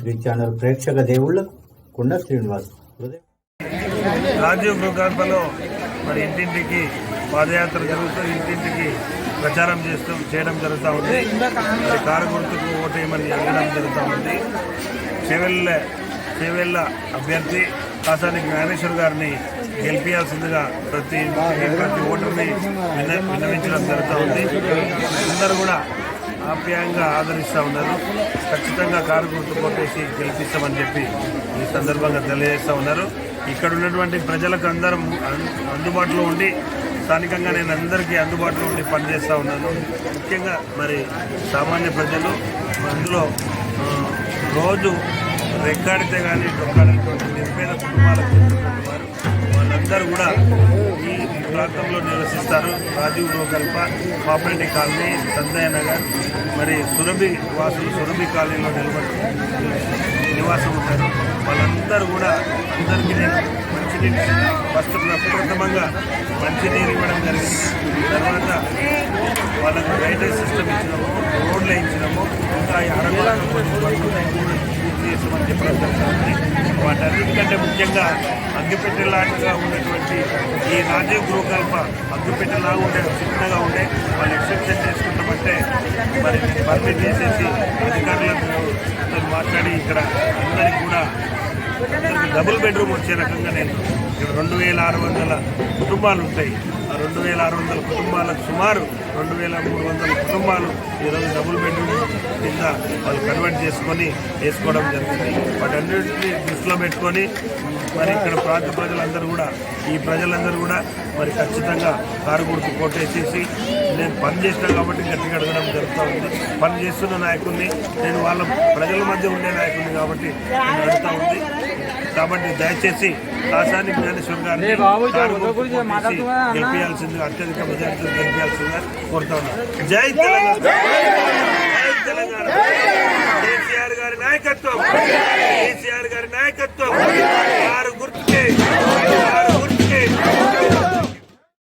Three channel ప్రేక్షక దేవుళ్ళకు కుండ శ్రీనివాస్ రాజీవ్ భూగర్భలో మరి ఇంటింటికి పాదయాత్ర జరుగుతూ ఇంటింటికి ప్రచారం చేస్తూ చేయడం జరుగుతూ ఉంది. కారు గుర్తుకు ఓటేయమని అడగడం జరుగుతూ ఉంది. చేవెళ్ళ చేవెళ్ళ అభ్యర్థి కాసాని జ్ఞానేశ్వర్ గారిని గెలిపించాల్సిందిగా ప్రతి ప్రతి ఓటర్ని విన్న విన్నవించడం జరుగుతూ ఉంది. అందరూ కూడా ఆప్యాయంగా ఆదరిస్తూ ఉన్నారు. ఖచ్చితంగా కారు గుర్తు కొట్టేసి గెలిపిస్తామని చెప్పి ఈ సందర్భంగా తెలియజేస్తూ ఉన్నారు. ఇక్కడ ఉన్నటువంటి ప్రజలకు అందరం అందుబాటులో ఉండి స్థానికంగా నేను అందరికీ అందుబాటులో ఉండి పనిచేస్తూ ఉన్నాను. ముఖ్యంగా మరి సామాన్య ప్రజలు అందులో రోజు రెక్కాడితే కానీ డొక్కాడినటువంటి నిర్పేద కుటుంబాలకు చెందినటువంటి వారు అందరూ కూడా ఈ ప్రాంతంలో నివసిస్తారు. రాజీవ్ గోకల్ప పాపరెడ్డి కాలనీ సందయ్య నగర్ మరి సురభి వాసులు సురభి కాలనీలో నిలబడి నివాసం ఉంటారు. వాళ్ళందరూ కూడా అందరికీ నేను మంచినీరు ఫస్ట్ ప్రప్రథమంగా మంచినీరు ఇవ్వడం జరిగింది. తర్వాత వాళ్ళకు రైల్వే సిస్టమ్ ఇచ్చినాము రోడ్లు వేయించినాము. ఇంకా ఈ అరగొలకు కొన్ని చేసామని చెప్పడం జరుగుతుంది వాటన్నిటికంటే ముఖ్యంగా అగ్గిపెట్టెలాగా ఉన్నటువంటి ఈ రాజీవ్ గృహకల్ప అగ్గిపెట్టెలాగా ఉండే చిన్నగా ఉండే వాళ్ళు ఎక్సెప్షన్ చేసుకుంటామంటే మరి పర్మిట్ చేసేసి అధికారులకు మాట్లాడి ఇక్కడ అందరికి కూడా డబుల్ బెడ్రూమ్ వచ్చే రకంగా నేను ఇక్కడ రెండు వేల ఆరు వందల కుటుంబాలు ఉంటాయి. ఆ రెండు వేల ఆరు వందల కుటుంబాలకు సుమారు రెండు వేల మూడు వందల కుటుంబాలు ఈరోజు డబుల్ బెడ్రూమ్ కింద వాళ్ళు కన్వర్ట్ చేసుకొని వేసుకోవడం జరుగుతుంది. వాటన్నిటిని దృష్టిలో పెట్టుకొని మరి ఇక్కడ ప్రాంత ప్రజలందరూ కూడా ఈ ప్రజలందరూ కూడా మరి ఖచ్చితంగా కారు గుర్తు కొట్టేసేసి నేను పని చేసినా కాబట్టి గట్టిగా అడగడం జరుగుతూ ఉంది. పని చేస్తున్న నాయకుడిని నేను వాళ్ళ ప్రజల మధ్య ఉండే నాయకుడిని కాబట్టి నేను అడుగుతా ఉంది. కాబట్టి దయచేసి కాసాని జ్ఞానేశ్వర్ గారిని గెలిపించాల్సిందిగా అత్యధిక మెజార్టీతో గెలిపించాల్సిందిగా కోరుతా ఉన్నాను జై తెలంగాణ!